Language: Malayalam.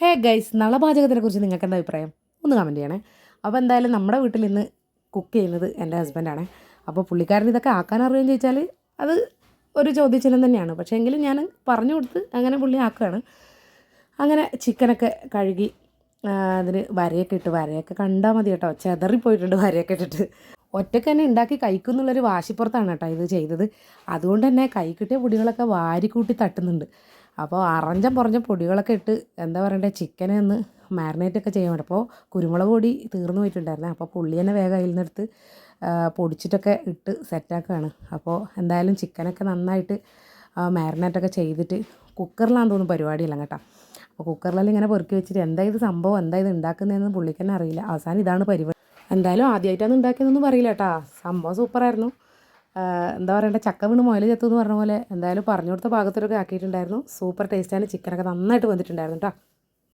ഹേ ഗൈസ് നളപാചകത്തിനെ കുറിച്ച് നിങ്ങൾക്ക് എന്താ അഭിപ്രായം? ഒന്ന് കമന്റ് ചെയ്യണേ. അപ്പോൾ എന്തായാലും നമ്മുടെ വീട്ടിൽ ഇന്ന് കുക്ക് ചെയ്യുന്നത് എന്റെ ഹസ്ബൻഡാണ് അപ്പോൾ പുള്ളിക്കാരൻ ഇതൊക്കെ ആക്കാൻ അറിയുമെന്ന് ചോദിച്ചാൽ അത് ഒരു ചോദ്യചിഹ്നം തന്നെയാണ്. പക്ഷേ എങ്കിലും ഞാൻ പറഞ്ഞു കൊടുത്ത് അങ്ങനെ പുള്ളി ആക്കുകയാണ്. അങ്ങനെ ചിക്കനൊക്കെ കഴുകി അതിന് വരയൊക്കെ ഇട്ട് വരയൊക്കെ കണ്ടാൽ മതി കേട്ടോ. ചെതറിപ്പോയിട്ടുണ്ട് വരയൊക്കെ ഇട്ടിട്ട്. ഒറ്റയ്ക്ക് തന്നെ ഉണ്ടാക്കി കഴിക്കുന്നുള്ളൊരു വാശിപ്പുറത്താണ് കേട്ടോ ഇത് ചെയ്തത്. അതുകൊണ്ട് തന്നെ കൈ കിട്ടിയ പൊടികളൊക്കെ വാരിക്കൂട്ടി തട്ടുന്നുണ്ട്. അപ്പോൾ അറഞ്ചം പുറഞ്ഞ പൊടികളൊക്കെ ഇട്ട് എന്താ പറയണ്ടേ ചിക്കനെ ഒന്ന് മാരിനേറ്റ് ഒക്കെ ചെയ്യാൻ വേണ്ടി. അപ്പോൾ കുരുമുളക് പൊടി തീർന്നു പോയിട്ടുണ്ടായിരുന്നു. അപ്പോൾ പുള്ളി തന്നെ വേഗം അതിൽ നിന്നെടുത്ത് പൊടിച്ചിട്ടൊക്കെ ഇട്ട് സെറ്റാക്കുകയാണ് അപ്പോൾ എന്തായാലും ചിക്കനൊക്കെ നന്നായിട്ട് മാരിനേറ്റൊക്കെ ചെയ്തിട്ട് കുക്കറിലാണെന്ന് തോന്നുന്നു പരിപാടിയില്ല കേട്ടോ. അപ്പോൾ കുക്കറിലെല്ലാം ഇങ്ങനെ പെറുക്കി വെച്ചിട്ട് എന്താ ഇത് സംഭവം എന്താ ഇത് ഉണ്ടാക്കുന്നതെന്ന് പുള്ളിക്ക് തന്നെ അറിയില്ല. അവസാനം ഇതാണ് പരിപാടി. എന്തായാലും ആദ്യമായിട്ടാണ് ഉണ്ടാക്കിയതെന്നൊന്നും പറയില്ല കേട്ടോ. സംഭവം സൂപ്പറായിരുന്നു എന്താ പറയേണ്ട ചക്ക വീണ് മുയൽ ചത്തു എന്ന് പറഞ്ഞ പോലെ എന്തായാലും പറഞ്ഞു കൊടുത്ത പാകത്തിലൊക്കെ ആക്കിയിട്ടുണ്ടായിരുന്നു. സൂപ്പർ ടേസ്റ്റാണ് ചിക്കനൊക്കെ നന്നായിട്ട് വന്നിട്ടുണ്ടായിരുന്നു കേട്ടോ